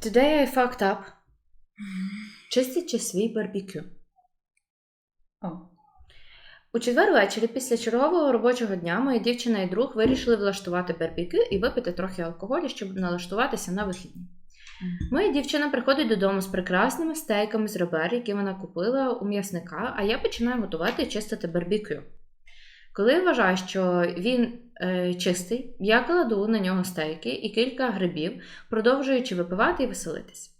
Today I fucked up. Чистячи свій барбекю. О. У четвер ввечері після чергового робочого дня моя дівчина і друг вирішили влаштувати барбекю і випити трохи алкоголю, щоб налаштуватися на вихідні. Моя дівчина приходить додому з прекрасними стейками з ребер, які вона купила у м'ясника, а я починаю готувати і чистити барбекю. Коли я вважаю, що він е, чистий, я кладу на нього стейки і кілька грибів, продовжуючи випивати і веселитись.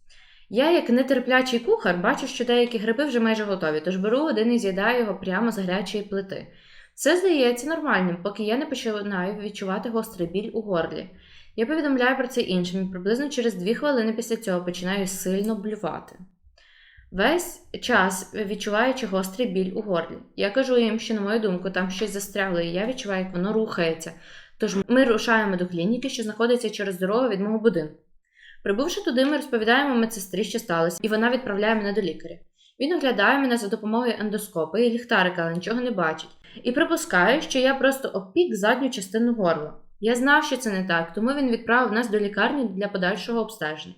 Я, як нетерплячий кухар, бачу, що деякі гриби вже майже готові, тож беру один і з'їдаю його прямо з гарячої плити. Це здається нормальним, поки я не починаю відчувати гострий біль у горлі. Я повідомляю про це іншим і приблизно через дві хвилини після цього починаю сильно блювати. Весь час відчуваючи гострий біль у горлі. Я кажу їм, що, на мою думку, там щось застрягло, і я відчуваю, як воно рухається. Тож ми рушаємо до клініки, що знаходиться через дорогу від мого будинку. Прибувши туди, ми розповідаємо медсестрі, що сталося, і вона відправляє мене до лікаря. Він оглядає мене за допомогою ендоскопа і ліхтарика, але нічого не бачить, і припускає, що я просто обпік задню частину горла. Я знав, що це не так, тому він відправив нас до лікарні для подальшого обстеження.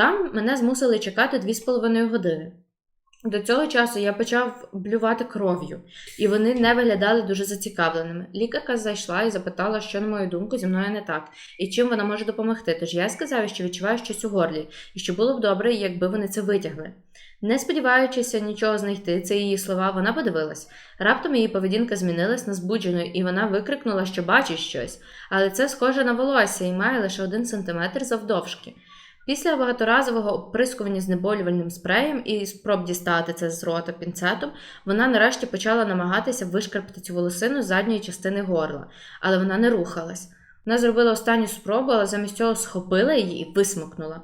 Там мене змусили чекати 2,5 години. До цього часу я почав блювати кров'ю, і вони не виглядали дуже зацікавленими. Лікарка зайшла і запитала, що, на мою думку, зі мною не так, і чим вона може допомогти. Тож я сказав, що відчуваю щось у горлі, і що було б добре, якби вони це витягли. Не сподіваючися нічого знайти, це її слова, вона подивилась. Раптом її поведінка змінилась на збуджену, і вона викрикнула, що бачить щось, але це схоже на волосся і має лише один сантиметр завдовжки. Після багаторазового оприскування знеболювальним спреєм і спроб дістати це з рота пінцетом, вона нарешті почала намагатися вишкарпати цю волосину з задньої частини горла, але вона не рухалась. Вона зробила останню спробу, але замість цього схопила її і висмокнула.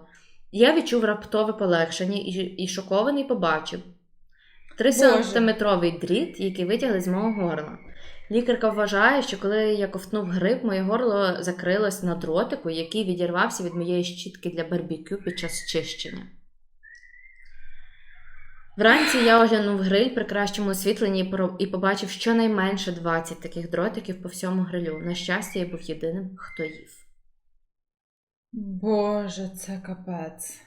Я відчув раптове полегшення і, і шокований побачив трисантиметровий дріт, який витягли з мого горла. Лікарка вважає, що коли я ковтнув гриб, моє горло закрилось на дротику, який відірвався від моєї щітки для барбекю під час чищення. Вранці я оглянув гриль при кращому освітленні і побачив щонайменше 20 таких дротиків по всьому грилю. На щастя, я був єдиним, хто їв. Боже, це капець.